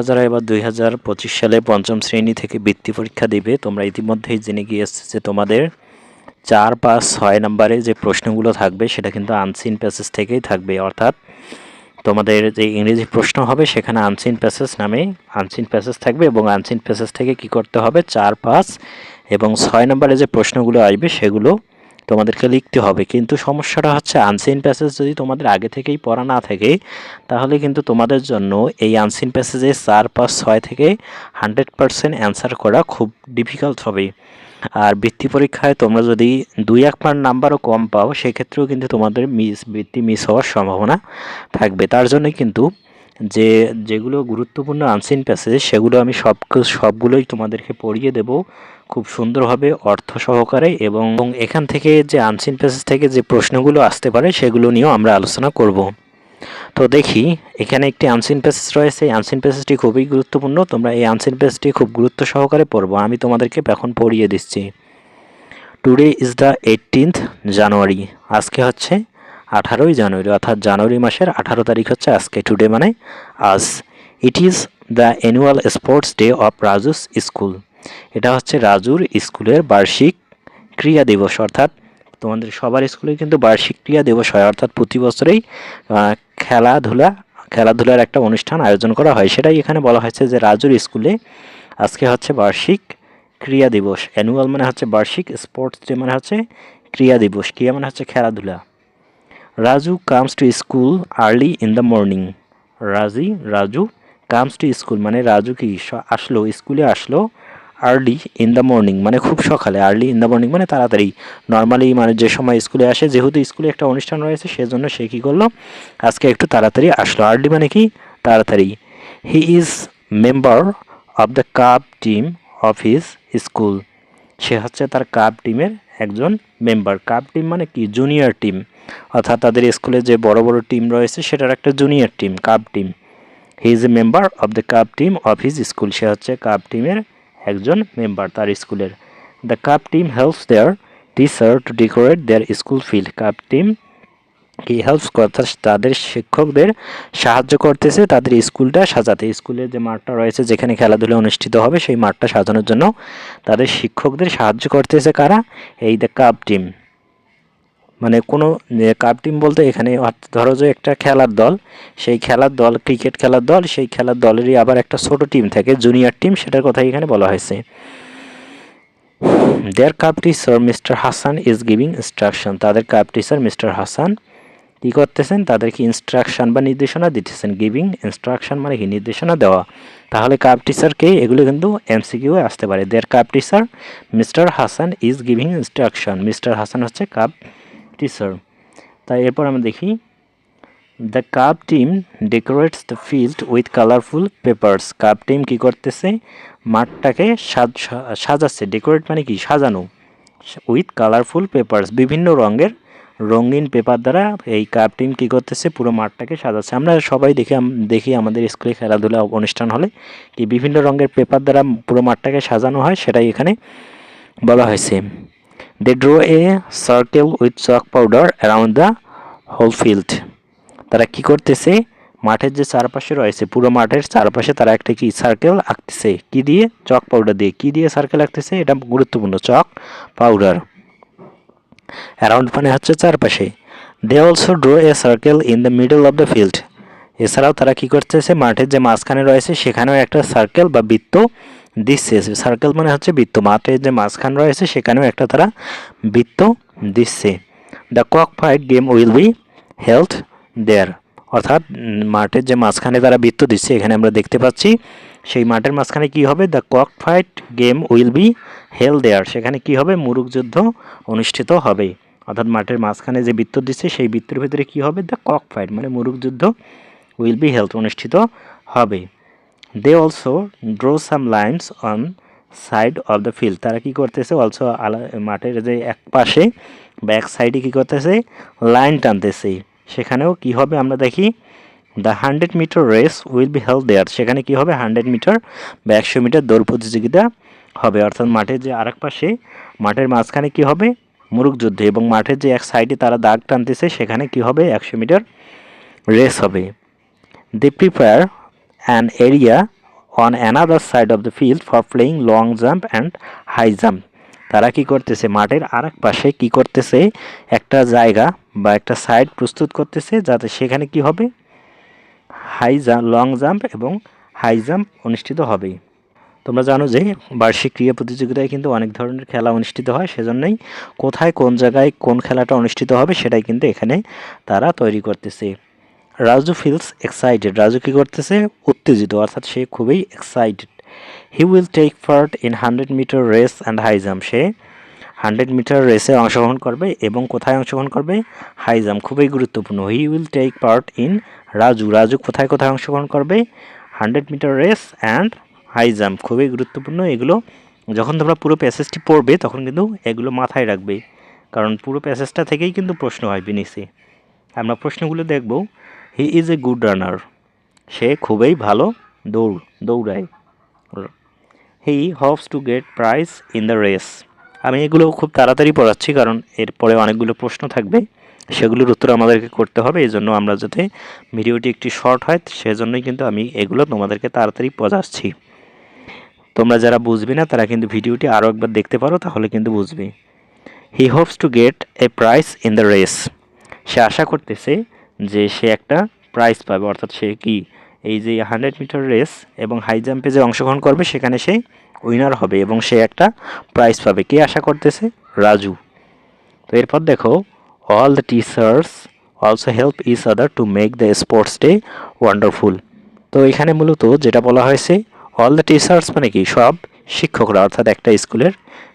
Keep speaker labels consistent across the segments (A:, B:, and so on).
A: তোমরা যারা এবার দুই হাজার পঁচিশ সালে পঞ্চম শ্রেণি থেকে বৃত্তি পরীক্ষা দিবে, তোমরা ইতিমধ্যেই জেনে গিয়েছে যে তোমাদের চার পাঁচ ছয় নম্বরে যে প্রশ্নগুলো থাকবে, সেটা কিন্তু আনসিন প্যাসেজ থেকেই থাকবে। অর্থাৎ তোমাদের যে ইংরেজি প্রশ্ন হবে, সেখানে আনসিন প্যাসেজ নামে আনসিন প্যাসেজ থাকবে এবং আনসিন প্যাসেজ থেকে কি করতে হবে? চার, পাঁচ এবং ছয় নম্বরে যে প্রশ্নগুলো আসবে, সেগুলো তোমাদেরকে লিখতে হবে। কিন্তু সমস্যাটা হচ্ছে আনসিন প্যাসেজ যদি তোমাদের আগে থেকেই পড়া না থাকে, তাহলে কিন্তু তোমাদের জন্য এই আনসিন প্যাসেজে চার, পাঁচ, ছয় থেকে হান্ড্রেড পারসেন্ট অ্যান্সার করা খুব ডিফিকাল্ট হবে। আর বৃত্তি পরীক্ষায় তোমরা যদি দুই এক মার নাম্বারও কম পাও, সেক্ষেত্রেও কিন্তু তোমাদের মিস বৃত্তি মিস হওয়ার সম্ভাবনা থাকবে। তার জন্য কিন্তু যে যেগুলো গুরুত্বপূর্ণ আনসিন প্যাসেজ সেগুলো আমি সব সবগুলোই তোমাদেরকে পড়িয়ে দেব খুব সুন্দরভাবে, অর্থ সহকারে এবং এখান থেকে যে আনসিন প্যাসেজ থেকে যে প্রশ্নগুলো আসতে পারে, সেগুলো নিয়েও আমরা আলোচনা করব। তো দেখি, এখানে একটি আনসিন প্যাসেজ রয়েছে, এই আনসিন প্যাসেজটি খুবই গুরুত্বপূর্ণ, তোমরা এই আনসিন প্যাসেজটি খুব গুরুত্ব সহকারে পড়ব, আমি তোমাদেরকে এখন পড়িয়ে দিচ্ছি। Today is the eighteenth January আজকে হচ্ছে আঠারোই জানুয়ারি, অর্থাৎ জানুয়ারি মাসের আঠারো তারিখ হচ্ছে আজকে টুডে মানে আজ। It is the annual sports day of Raju's school এটা হচ্ছে রাজুর স্কুলের বার্ষিক ক্রিয়া দিবস, অর্থাৎ তোমাদের সবার স্কুলে কিন্তু বার্ষিক ক্রিয়া দিবস হয়, অর্থাৎ প্রতি বছরেই খেলাধুলা, খেলাধুলার একটা অনুষ্ঠান আয়োজন করা হয়। সেটাই এখানে বলা হয়েছে যে রাজুর স্কুলে আজকে হচ্ছে বার্ষিক ক্রিয়া দিবস। অ্যানুয়াল মানে হচ্ছে বার্ষিক স্পোর্টস ডে মানে হচ্ছে ক্রিয়া দিবস। ক্রিয়া মানে হচ্ছে খেলাধুলা। Raju comes to school early in the morning রাজি রাজু কামস টু স্কুল মানে রাজু কি আসলো, স্কুলে আসলো আর্লি ইন দ্য মর্নিং মানে খুব সকালে আর্লি ইন দ্য মর্নিং মানে তাড়াতাড়ি। নর্মালি মানে যে সময় স্কুলে আসে, যেহেতু স্কুলে একটা অনুষ্ঠান রয়েছে, সেজন্য সে কী করল, আজকে একটু তাড়াতাড়ি আসলো। আর্লি মানে কি? তাড়াতাড়ি। He is member of the cub team of his school সে হচ্ছে তার কাপ টিমের একজন মেম্বার কাপ টিম মানে কি? জুনিয়র টিম অর্থাৎ তাদের স্কুলে যে বড় বড় টিম রয়েছে, সেটার একটা junior team cub team he is a member of the cub team of his school সে হচ্ছে কাপ টিমের একজন মেম্বার তার স্কুলের। The cub team helps their teacher to decorate their school field cub team কি helps অর্থাৎ তাদের শিক্ষকদের সাহায্য করতেছে, তাদের স্কুলটা সাজাতে। স্কুলের যে মাঠটা রয়েছে, যেখানে খেলাধুলা অনুষ্ঠিত হবে, সেই মাঠটা সাজানোর জন্য তাদের শিক্ষকদের সাহায্য করতেছে কারা? এই দ্য কাপ টিম মানে কোনো কাপ টিম বলতে এখানে ধরো যে একটা খেলার দল, সেই খেলার দল ক্রিকেট খেলার দল, সেই খেলার দলেরই আবার একটা ছোট টিম থাকে জুনিয়র টিম সেটার কথা এখানে বলা হয়েছে। Their cub teacher Mr Hasan is giving instruction তাদের কাপ টিচার মিস্টার হাসান কী করতেছেন? তাদেরকে ইনস্ট্রাকশন বা নির্দেশনা দিতেছেন। গিভিং ইনস্ট্রাকশন মানে কি? নির্দেশনা দেওয়া। তাহলে কাপ টিচারকে এগুলো কিন্তু এমসিকিউ আসতে পারে। Their cub teacher Mr Hasan is giving instruction Mr Hasan হচ্ছে কাপ টিচার তাই এরপর আমরা দেখি the cub team decorates the field with colourful papers cub team কী করতেছে? মাঠটাকে সাজ সাজাচ্ছে। ডেকোরেট মানে কি? সাজানো। উইথ কালারফুল পেপার্স বিভিন্ন রঙের রঙিন পেপার দ্বারা এই কাপ টিম কী করতেছে? পুরো মাঠটাকে সাজাচ্ছে। আমরা সবাই দেখি দেখি আমাদের স্কুলে খেলাধুলা অনুষ্ঠান হলে কি বিভিন্ন রঙের পেপার দ্বারা পুরো মাঠটাকে সাজানো হয়, সেটাই এখানে বলা হয়েছে। They draw a circle with chalk powder around the whole field তারা কি করতেছে? মাঠের যে চারপাশে রয়েছে, পুরো মাঠের চারপাশে তারা একটা কি সার্কেল আঁকতেছে। কি দিয়ে? চক পাউডার দিয়ে। কি দিয়ে সার্কেল আঁকতেছে? এটা গুরুত্বপূর্ণ। চক পাউডার অ্যারাউন্ড মানে হচ্ছে চারপাশে। They also draw a circle in the middle of the field এছাড়াও তারা কি করতেছে? মাঠের যে মাঝখানে রয়েছে, সেখানেও একটা সার্কেল বা বৃত্ত দিচ্ছে। সার্কেল মানে হচ্ছে বৃত্ত। মাঠের যে মাঝখান রয়েছে, সেখানেও একটা তারা বৃত্ত দিচ্ছে। The cock fight game will be held there অর্থাৎ মাঠের যে মাঝখানে তারা বৃত্ত দিচ্ছে, এখানে আমরা দেখতে পাচ্ছি, সেই মাঠের মাঝখানে কি হবে? The cock fight game will be held there সেখানে কি হবে? মুরুক যুদ্ধ অনুষ্ঠিত হবে। অর্থাৎ, মাঠের মাঝখানে যে বৃত্ত দিচ্ছে, সেই বৃত্তের ভিতরে কি হবে? দ্য কক ফাইট মানে মুরুক যুদ্ধ উইল বি হেলথ অনুষ্ঠিত হবে। They also draw some lines on side of the field তারা কি করতেছে? অলসো মাঠের যে এক পাশে বা এক সাইডে কী করতেছে? লাইন টানতেছে। সেখানেও কি হবে আমরা দেখি the hundred metre race will be held there সেখানে কি হবে? হান্ড্রেড মিটার বা একশো মিটার দৌড় প্রতিযোগিতা হবে। অর্থাৎ মাঠের যে আরেক পাশে, মাঠের মাঝখানে কি হবে? মুরুক যুদ্ধ। এবং মাঠের যে এক সাইডে তারা দাগ টানতেছে, সেখানে কি হবে? একশো মিটার রেস হবে। They prepare an area on another side of the field for playing long jump and high jump তারা কি করতেছে? মাঠের আর পাশে কি করতেছে? একটা জায়গা বা একটা সাইড প্রস্তুত করতেছে যাতে সেখানে কি হবে? হাই জাম্প লং জাম্প এবং হাই জাম্প অনুষ্ঠিত হবে তোমরা জানো যে বার্ষিক ক্রীড়া প্রতিযোগিতায় কিন্তু অনেক ধরনের খেলা অনুষ্ঠিত হয়, সেজন্যই কোথায় কোন জায়গায় কোন খেলাটা অনুষ্ঠিত হবে সেটাই কিন্তু এখানে তারা তৈরি করতেছে। রাজু ফিলস এক্সাইটেড রাজু কী করতেছে? উত্তেজিত, অর্থাৎ সে খুবই excited he will take part in hundred metre race and high jump say hundred metre রেসে অংশগ্রহণ করবে এবং কোথায় অংশগ্রহণ করবে? হাই জাম্প খুবই গুরুত্বপূর্ণ। He will take part in Raju. Raju কোথায় কোথায় অংশগ্রহণ করবে? Hundred metre race and high jump খুবই গুরুত্বপূর্ণ। এগুলো যখন তোমরা পুরো প্যাসেজটি পড়বে, তখন কিন্তু এগুলো মাথায় রাখবে। কারণ পুরো প্যাসেজটা থেকেই কিন্তু প্রশ্ন হয় বিনিসে। আমরা প্রশ্নগুলো দেখব। হি ইজ এ গুড রানার সে খুবই ভালো দৌড় দৌড়ায়। He hopes to get prize in the race আমি এগুলো খুব তাড়াতাড়ি পড়াচ্ছি, কারণ এরপরে অনেকগুলো প্রশ্ন থাকবে। সেগুলোর উত্তর আমাদেরকে করতে হবে, এই জন্য আমরা যাতে ভিডিওটি একটি শর্ট হয়, সেজন্যই কিন্তু আমি এগুলো তোমাদেরকে তাড়াতাড়ি বোঝাচ্ছি তোমরা যারা বুঝবে না, তারা কিন্তু ভিডিওটি আরও একবার দেখতে পারো, তাহলে কিন্তু বুঝবে। He hopes to get a prize in the race সে আশা করতেছে যে সে একটা প্রাইজ পাবে, অর্থাৎ সে কি? এই যে হান্ড্রেড মিটার রেস এবং হাই জাম্পে যে অংশগ্রহণ করবে, সেখানে সে উইনার হবে এবং সে একটা প্রাইজ পাবে। কে আশা করতেছে? রাজু। তো এরপর দেখো all the teachers also help each other to make the sports day wonderful তো এখানে মূলত যেটা বলা হয়েছে অল দ্য টিচার্স মানে কি? সব শিক্ষকরা, অর্থাৎ একটা স্কুলের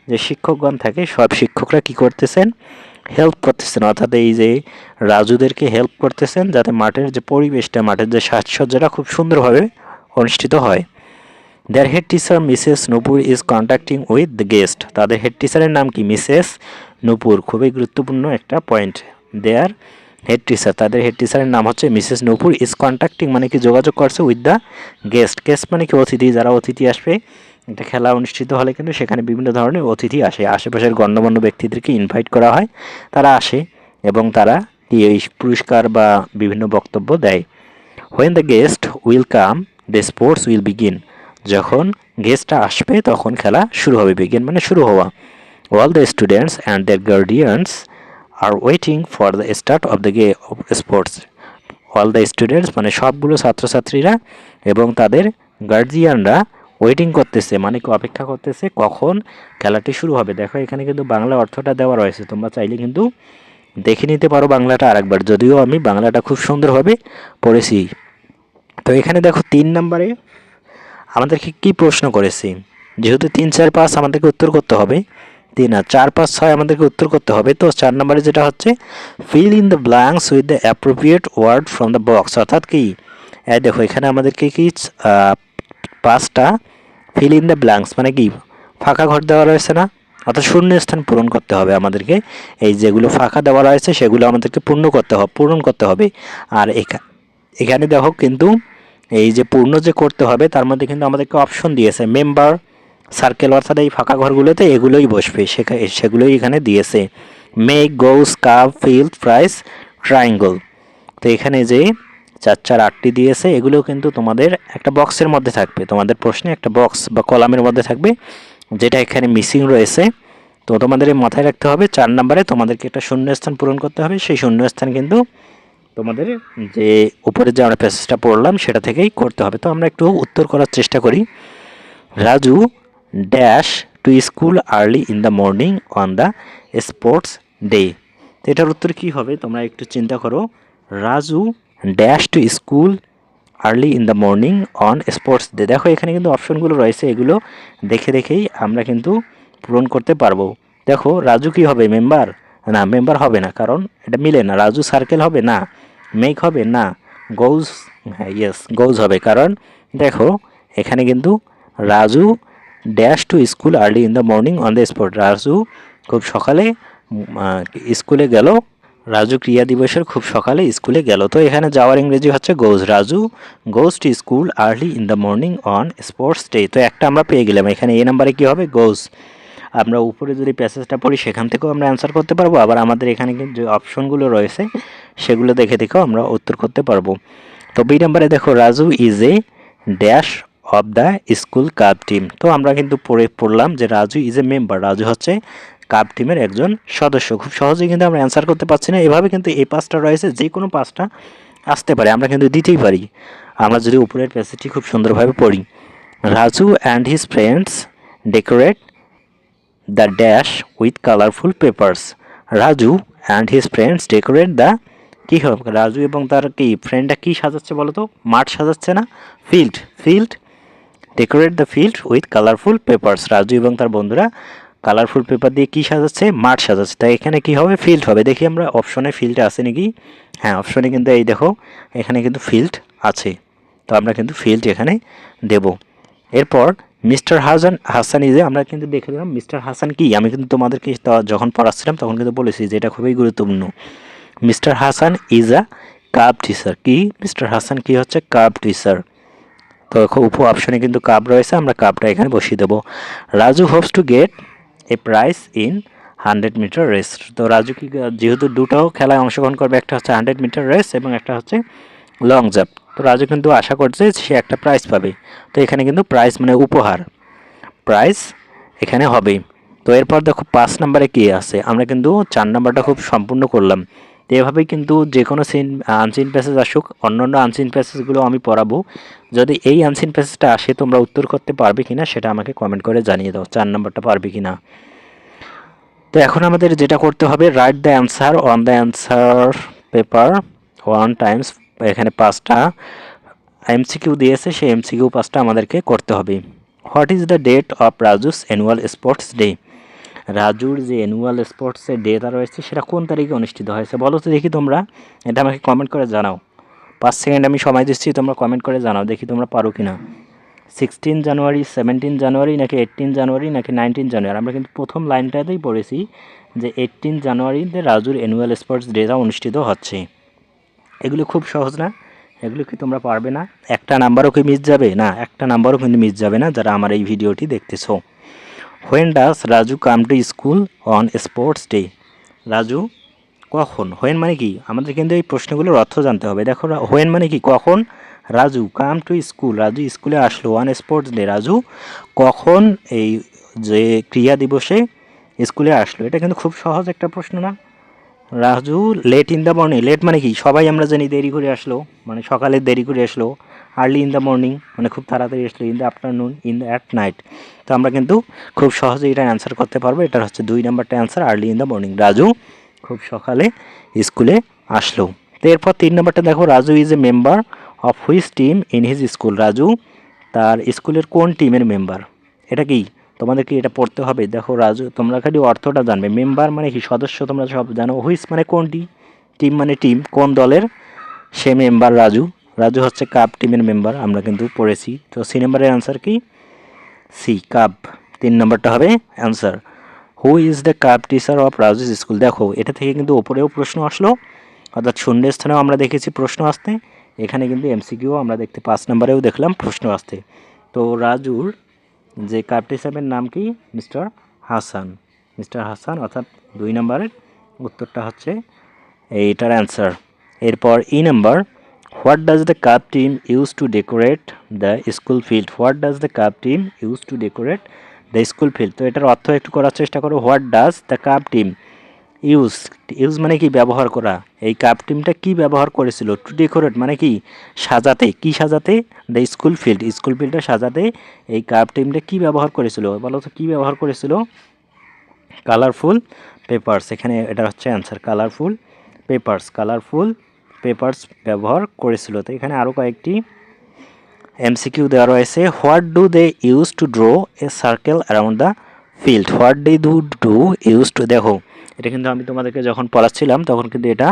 A: যে শিক্ষকগণ থাকে, সব শিক্ষকরা কি করতেছেন? হেল্প করতেছেন। অর্থাৎ এই যে রাজুদেরকে হেল্প করতেছেন, যাতে মাঠের যে পরিবেশটা, মাঠের যে সাজসজ্জাটা খুব সুন্দরভাবে অনুষ্ঠিত হয়। Their head teacher Mrs Nupur is contacting with the guest তাদের হেড টিচারের নাম কি? মিসেস নূপুর খুবই গুরুত্বপূর্ণ একটা পয়েন্ট দেয়ার হেড টিচার তাদের হেড টিচারের নাম হচ্ছে মিসেস নূপুর ইজ কন্ট্যাক্টিং মানে কি যোগাযোগ করছে উইথ দ্য গেস্ট গেস্ট মানে কি অতিথি? যারা অতিথি আসবে, একটা খেলা অনুষ্ঠিত হলে কিন্তু সেখানে বিভিন্ন ধরনের অতিথি আসে। আশেপাশের গণ্যমান্য ব্যক্তিদেরকে ইনভাইট করা হয়। তারা আসে এবং তারা এই পুরস্কার বা বিভিন্ন বক্তব্য দেয়। When the guest will come the sports will begin যখন গেস্টটা আসবে, তখন খেলা শুরু হবে বিগিন মানে শুরু হওয়া। All the students and the guardians are waiting for the start of the game sports all the students মানে সবগুলো ছাত্রছাত্রীরা এবং তাদের গার্জিয়ানরা ওয়েটিং করতেছে মানে অপেক্ষা করতেছে কখন খেলাটি শুরু হবে। দেখো, এখানে কিন্তু বাংলা অর্থটা দেওয়া রয়েছে। তোমরা চাইলে কিন্তু দেখে নিতে পারো বাংলাটা আরেকবার। যদিও আমি বাংলাটা খুব সুন্দরভাবে পড়েছি। তো এখানে দেখো, তিন নম্বরে আমাদেরকে কি প্রশ্ন করেছি? যেহেতু তিন, চার, পাঁচ আমাদেরকে উত্তর করতে হবে, তিন আর চার, পাঁচ, ছয় আমাদেরকে উত্তর করতে হবে, তো চার নম্বরে যেটা হচ্ছে fill in the blanks with the appropriate word from the box অর্থাৎ কি? এই দেখো, এখানে আমাদেরকে কি পাঁচটা ফিল ইন দ্য ব্ল্যাঙ্কস মানে কি, ফাঁকা ঘর দেওয়া রয়েছে না? অর্থাৎ শূন্য স্থান পূরণ করতে হবে আমাদেরকে। এই যেগুলো ফাঁকা দেওয়া রয়েছে, সেগুলো আমাদেরকে পূর্ণ করতে হবে পূরণ করতে হবে। আর এখা- এখানে দেখো কিন্তু এই যে পূর্ণ যে করতে হবে, তার মধ্যে কিন্তু আমাদেরকে অপশন দিয়েছে মেম্বার সার্কেল অর্থাৎ এই ফাঁকা ঘরগুলোতে এগুলোই বসবে সেগুলোই এখানে দিয়েছে। Make goes cup field prize triangle তো এখানে যে চার চার, আটটি দিয়েছে, এগুলো কিন্তু তোমাদের একটা বক্সের মধ্যে থাকবে। তোমাদের প্রশ্নে একটা বক্স বা কলামের মধ্যে থাকবে, যেটা এখানে মিসিং রয়েছে। তো তোমাদের মাথায় রাখতে হবে, চার নম্বরে তোমাদেরকে একটা শূন্যস্থান পূরণ করতে হবে, সেই শূন্যস্থান কিন্তু তোমাদের যে উপরে যে আমরা প্যাসেজটা পড়লাম, সেটা থেকেই করতে হবে। তো আমরা একটু উত্তর করার চেষ্টা করি। Raju dash to school early in the morning on the sports day তো এটার উত্তর কী হবে? তোমরা একটু চিন্তা করো। Raju dash to school early in the morning on sports day দেখো, এখানে কিন্তু অপশনগুলো রয়েছে। এগুলো দেখে দেখেই আমরা কিন্তু পূরণ করতে পারব। দেখো, রাজু কি হবে? মেম্বার না মেম্বার হবে না, কারণ এটা মিলে না। রাজু সার্কেল হবে? না। মেক হবে? না গৌজ হ্যাঁ ইয়েস গৌজ হবে। কারণ দেখো, এখানে কিন্তু Raju dash to school early in the morning on the spot Raju খুব সকালে স্কুলে গেল। রাজু ক্রিয়া দিবসের খুব সকালে স্কুলে গেল। তো এখানে যাওয়ার ইংরেজি হচ্ছে goes Raju goes to school early in the morning on sports day তো একটা আমরা পেয়ে গেলাম। এখানে এ নাম্বারে কী হবে? গোজ আমরা উপরে যদি প্যাসেজটা পড়ি, সেখান থেকেও আমরা অ্যান্সার করতে পারব। আবার আমাদের এখানে যে অপশনগুলো রয়েছে সেগুলো দেখে দেখেও আমরা উত্তর করতে পারব। তো বি নাম্বারে দেখো, Raju is a dash of the school cup team তো আমরা কিন্তু পড়ে পড়লাম যে Raju is a member Raju হচ্ছে কাপ টিমের একজন সদস্য। খুব সহজেই কিন্তু আমরা অ্যান্সার করতে পারছি না। এভাবে কিন্তু এই পাঁচটা রয়েছে, যে কোনো পাঁচটা আসতে পারে, আমরা কিন্তু দিতেই পারি। আমরা যদি উপরের প্যাসেজটি খুব সুন্দরভাবে পড়ি। Raju and his friends decorate the dash with colourful papers Raju and his friends decorate the কী হবে রাজু এবং তার কি ফ্রেন্ডটা কী সাজাচ্ছে বলো তো মাঠ সাজাচ্ছে না? Field field decorate the field with colourful papers Raju এবং তার বন্ধুরা কালারফুল পেপার দিয়ে কী সাজাচ্ছে? মাঠ সাজাচ্ছে। তাই এখানে কী হবে? ফিল্ড হবে। দেখি আমরা অপশনে ফিল্ড আছে নাকি? হ্যাঁ অপশনে কিন্তু এই দেখো, এখানে কিন্তু ফিল্ড আছে। তো আমরা কিন্তু ফিল্ড এখানে দেব। এরপর মিস্টার হাসান হাসান ইজে আমরা কিন্তু দেখে দিলাম মিস্টার হাসান কি? আমি কিন্তু তোমাদেরকে যখন পড়াচ্ছিলাম তখন কিন্তু বলেছি যে এটা খুবই গুরুত্বপূর্ণ। Mr Hasan is a cup teacher কি? মিস্টার হাসান কি হচ্ছে? কাপ টিচার তো উপ অপশনে কিন্তু কাপ রয়েছে, আমরা কাপটা এখানে বসিয়ে দেবো। Raju hopes to get a prize in hundred metre race তো রাজু কি, যেহেতু দুটো খেলায় অংশগ্রহণ করবে, একটা হচ্ছে হান্ড্রেড মিটার রেস এবং একটা হচ্ছে লং জাম্প তো রাজু কিন্তু আশা করছে সে একটা প্রাইজ পাবে। তো এখানে কিন্তু প্রাইজ মানে উপহার। প্রাইজ এখানে হবে তো এরপর দেখো, পাঁচ নম্বরে কী আছে? আমরা কিন্তু চার নাম্বারটা খুব সম্পূর্ণ করলাম। তো এভাবেই কিন্তু যে কোনো সিন আনসিন প্যাসেজ আসুক, অন্যান্য আনসিন প্যাসেজগুলো আমি পড়াবো। যদি এই আনসিন প্যাসেজটা আসে, তোমরা উত্তর করতে পারবে কিনা, সেটা আমাকে কমেন্ট করে জানিয়ে দাও, চার নাম্বারটা পারবে কিনা। তো এখন আমাদের যেটা করতে হবে write the answer on the answer paper one times এখানে পাঁচটা এমসিকিউ দিয়েছে, সেই এমসিকিউ পাঁচটা আমাদেরকে করতে হবে। What is the date of Raju's annual sports day রাজুর যে অ্যানুয়াল স্পোর্টসের ডেটা রয়েছে, সেটা কোন তারিখে অনুষ্ঠিত হয়েছে? বলো তো দেখি তোমরা। এটা আমাকে কমেন্ট করে জানাও। পাঁচ সেকেন্ড আমি সময় দিচ্ছি, তোমরা কমেন্ট করে জানাও। দেখি তোমরা পারো কি না সিক্সটিন জানুয়ারি সেভেন্টিন জানুয়ারি নাকি এইটিন জানুয়ারি নাকি নাইনটিন জানুয়ারি আমরা কিন্তু প্রথম লাইনটাতেই পড়েছি যে এইটিন জানুয়ারিতে রাজুর অ্যানুয়াল স্পোর্টস ডেটা অনুষ্ঠিত হচ্ছে। এগুলো খুব সহজ না। এগুলো কি তোমরা পারবে না? একটা নাম্বারও কি মিস যাবে? না, একটা নাম্বারও কিন্তু মিস যাবে না, যারা আমার এই ভিডিওটি দেখতেছো। When does Raju come to school on sports day Raju কখন? হোয়েন মানে কি? আমাদের কিন্তু এই প্রশ্নগুলোর অর্থ জানতে হবে। দেখো হোয়েন মানে কি? কখন? Raju come to school Raju স্কুলে আসলো অন স্পোর্টস ডে রাজু কখন এই যে ক্রিয়া দিবসে স্কুলে আসলো? এটা কিন্তু খুব সহজ একটা প্রশ্ন না। Raju late in the morning late মানে কি? সবাই আমরা জানি দেরি করে আসলো। মানে সকালে দেরি করে আসলো। আর্লি ইন দ্য মর্নিং মানে খুব তাড়াতাড়ি আসলো in the afternoon in the at night তো আমরা কিন্তু খুব সহজে এটা অ্যান্সার করতে পারব। এটা হচ্ছে দুই নাম্বারটা answer early in the morning Raju, খুব সকালে স্কুলে আসলো। তো এরপর তিন নাম্বারটা দেখো, Raju is a member of which team in his school Raju, তার স্কুলের কোন টিমের মেম্বার এটা কি? তোমাদের কি এটা পড়তে হবে? দেখো রাজু, তোমরা খালি অর্থটা জানবে। মেম্বার মানে কি? সদস্য তোমরা সব জানো। হুইস মানে কোনটি? টিম মানে টিম কোন দলের? সে মেম্বার রাজু। রাজু হচ্ছে কাপ টিমের মেম্বার আমরা কিন্তু পড়েছি। তো সি নাম্বারের অ্যান্সার কি? C cup. তিন নম্বরটা হবে answer who is the cup teacher of Raju's school দেখো, এটা থেকে কিন্তু ওপরেও প্রশ্ন আসলো। অর্থাৎ শূন্য স্থানেও আমরা দেখেছি প্রশ্ন আসতে। এখানে কিন্তু এমসিকিউ আমরা দেখতে পাঁচ নম্বরেও দেখলাম প্রশ্ন আসতে। তো রাজুর যে কাপ টিচারের নাম কি? মিস্টার হাসান মিস্টার হাসান অর্থাৎ দুই নম্বরের উত্তরটা হচ্ছে এইটার অ্যান্সার এরপর E number what does the cup team use to decorate the school field what does the cup team use to decorate the school field তো এটার অর্থ একটু করার চেষ্টা করো। What does the cup team use use মানে কি? ব্যবহার করা। এই কাপ টিমটা কি ব্যবহার করেছিল? টু ডেকোরেট মানে কি? সাজাতে। কি সাজাতে? দ্য স্কুল ফিল্ড স্কুল ফিল্ডটা সাজাতে এই কাপ টিমটা কি ব্যবহার করেছিল? বলো তো, কী ব্যবহার করেছিল? কালারফুল পেপারস এখানে এটা হচ্ছে answer colourful papers colourful papers ব্যবহার করেছিল। তো এখানে আরও কয়েকটি এমসিকিউ দেওয়া রয়েছে। What do they use to draw a circle around the field what they do do use to দেখো, এটা কিন্তু আমি তোমাদেরকে যখন পড়াচ্ছিলাম, তখন কিন্তু এটা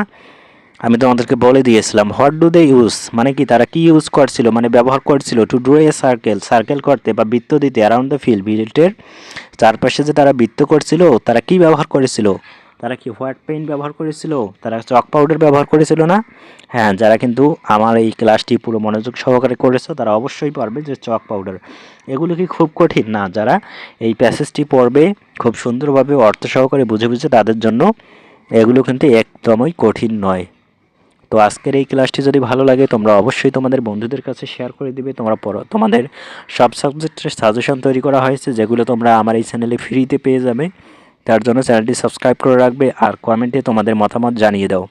A: আমি তোমাদেরকে বলে দিয়েছিলাম। হোয়াট ডু দে ইউজ মানে কি, তারা কি ইউজ করছিল? মানে ব্যবহার করছিল? To draw a circle circle করতে বা বৃত্ত দিতে অ্যারাউন্ড দ্য ফিল্ড ফিল্ডের চারপাশে যে তারা বৃত্ত করছিল, তারা কি ব্যবহার করেছিল? তারা কি হোয়াইট পেইন্ট ব্যবহার করেছিল? তারা চক পাউডার ব্যবহার করেছিল না? হ্যাঁ যারা কিন্তু আমার এই ক্লাসটি পুরো মনোযোগ সহকারে করেছ, তারা অবশ্যই পারবে যে চক পাউডার এগুলো কি খুব কঠিন? না, যারা এই প্যাসেজটি পড়বে, খুব সুন্দরভাবে অর্থ সহকারে বুঝে বুঝে তাদের জন্য এগুলো কিন্তু একদমই কঠিন নয়। তো আজকের এই ক্লাসটি যদি ভালো লাগে, তোমরা অবশ্যই তোমাদের বন্ধুদের কাছে শেয়ার করে দিবে। তোমরা পড়ো। তোমাদের সব সাবজেক্টের সাজেশন তৈরি করা হয়েছে, যেগুলো তোমরা আমার এই চ্যানেলে ফ্রিতে পেয়ে যাবে। তার জন্য চ্যানেলটি সাবস্ক্রাইব করে রাখবে আর কমেন্টে তোমাদের মতামত জানিয়ে দাও।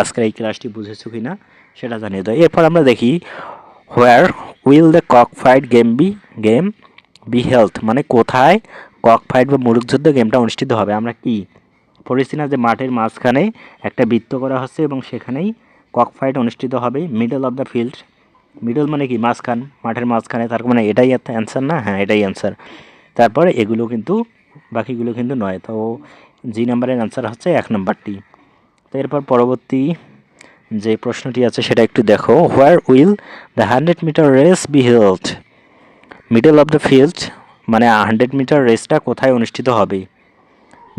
A: আজকের এই ক্লাসটি বুঝেছ কি না সেটা জানিয়ে দাও। এরপর আমরা দেখি where will the cock fight game be game be held মানে কোথায় কক ফাইট বা মুরুগযুদ্ধ গেমটা অনুষ্ঠিত হবে? আমরা কি? পড়েছি না যে মাঠের মাঝখানে একটা বৃত্ত করা হচ্ছে এবং সেখানেই কক ফাইট অনুষ্ঠিত হবে। Middle of the field middle মানে কি? মাঝখান। মাঠের মাঝখানে। তার মানে এটাই অ্যান্সার না? হ্যাঁ এটাই অ্যান্সার তারপরে এগুলো কিন্তু বাকিগুলো কিন্তু নয়। তো জি নাম্বারের আনসার হচ্ছে এক নাম্বারটি। তো এরপর পরবর্তী যে প্রশ্নটি আছে সেটা একটু দেখো। Where will the hundred metre race be held middle of the field মানে হান্ড্রেড মিটার রেসটা কোথায় অনুষ্ঠিত হবে?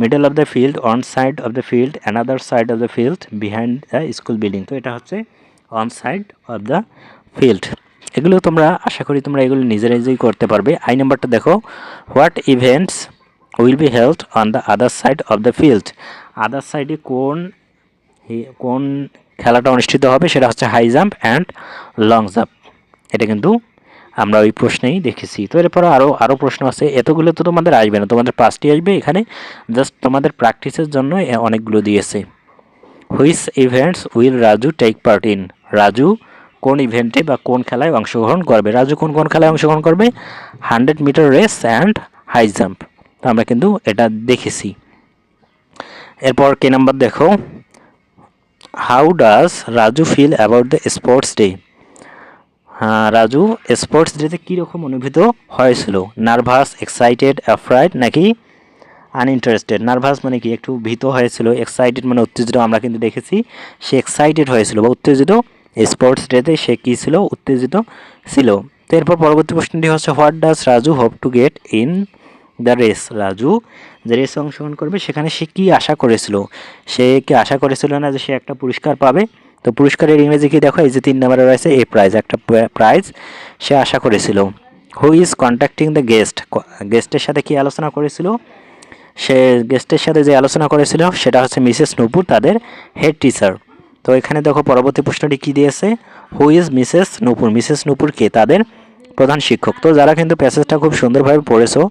A: Middle of the field on side of the field another side of the field behind the school building তো এটা হচ্ছে on side of the field এগুলো তোমরা, আশা করি তোমরা এগুলো নিজে নিজেই করতে পারবে। আই নাম্বারটা দেখো। What events will be held on the other side of the field other সাইডে কোন কোন খেলাটা অনুষ্ঠিত হবে সেটা হচ্ছে high jump and long jump এটা কিন্তু আমরা ওই প্রশ্নেই দেখেছি। তো এরপর আরও আরও প্রশ্ন আছে। এতগুলো তো তোমাদের আসবে না। তোমাদের পাঁচটি আসবে এখানে। জাস্ট তোমাদের প্র্যাকটিসের জন্য অনেকগুলো দিয়েছে। Which events will Raju take part in Raju কোন ইভেন্টে বা কোন খেলায় অংশগ্রহণ করবে? রাজু কোন কোন খেলায় অংশগ্রহণ করবে? Hundred metre race and high jump তো আমরা কিন্তু এটা দেখেছি। এরপর কে নাম্বার দেখো? How does Raju feel about the sports day হ্যাঁ রাজু স্পোর্টস ডেতে কীরকম অনুভূত হয়েছিল? নার্ভাস এক্সাইটেড অ্যাফ্রাইড নাকি আনইন্টারেস্টেড নার্ভাস মানে কি? একটু ভীত হয়েছিল এক্সাইটেড মানে উত্তেজিত আমরা কিন্তু দেখেছি। সে এক্সাইটেড হয়েছিল বা উত্তেজিত স্পোর্টস ডেতে সে কী ছিল? উত্তেজিত ছিল। তো এরপর পরবর্তী প্রশ্নটি হচ্ছে what does Raju hope to get in the race, Raju. যে রেসে অংশগ্রহণ করবে, সেখানে সে কী আশা করেছিল? সে কি আশা করেছিল না যে সে একটা পুরস্কার পাবে? তো পুরস্কারের ইংরেজি কি দেখো? এই যে তিন নম্বরে রয়েছে এ প্রাইজ একটা প্রাইজ সে আশা করেছিল। Who is contacting the guest গেস্টের সাথে কি আলোচনা করেছিল? সে গেস্টের সাথে যে আলোচনা করেছিল, সেটা হচ্ছে মিসেস নূপুর তাদের হেড টিচার তো এখানে দেখো, পরবর্তী প্রশ্নটি কি দিয়েছে? Who is Mrs Nupur Mrs Nupur কে? তাদের প্রধান শিক্ষক। তো যারা কিন্তু প্যাসেজটা খুব সুন্দরভাবে পড়েছো,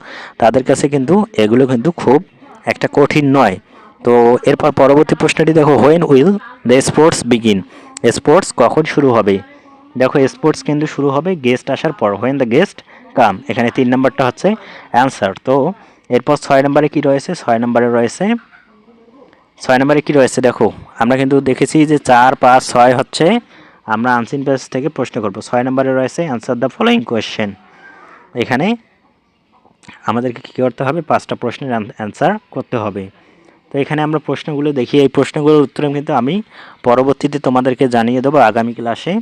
A: তাদের কাছে কিন্তু এগুলো কিন্তু খুব একটা কঠিন নয়। তো এরপর পরবর্তী প্রশ্নটি দেখো when will the sports begin sports কখন শুরু হবে? দেখো স্পোর্টস কিন্তু শুরু হবে গেস্ট আসার পর। হোয়েন দ্য গেস্ট কাম এখানে তিন নাম্বারটা হচ্ছে অ্যান্সার তো এরপর ছয় নম্বরে কি রয়েছে? ছয় নম্বরে রয়েছে, ছয় নম্বরে কি রয়েছে দেখো, আমরা কিন্তু দেখেছি যে চার, পাঁচ, ছয় হচ্ছে আমরা আনসিন পেজ থেকে প্রশ্ন করব। ছয় নম্বরে রয়েছে অ্যান্সার দ্য ফলোয়িং কোয়েশ্চেন এখানে আমাদেরকে কী করতে হবে? পাঁচটা প্রশ্নের অ্যান্সার করতে হবে। তো এখানে আমরা প্রশ্নগুলো দেখি। এই প্রশ্নগুলোর উত্তর কিন্তু আমি পরবর্তীতে তোমাদেরকে জানিয়ে দেবো আগামী ক্লাসে।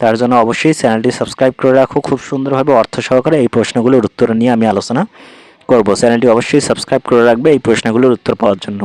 A: তার জন্য অবশ্যই চ্যানেলটি সাবস্ক্রাইব করে রাখো। খুব সুন্দরভাবে অর্থ সহকারে এই প্রশ্নগুলোর উত্তর নিয়ে আমি আলোচনা করব। চ্যানেলটি অবশ্যই সাবস্ক্রাইব করে রাখবে এই প্রশ্নগুলোর উত্তর পাওয়ার জন্য।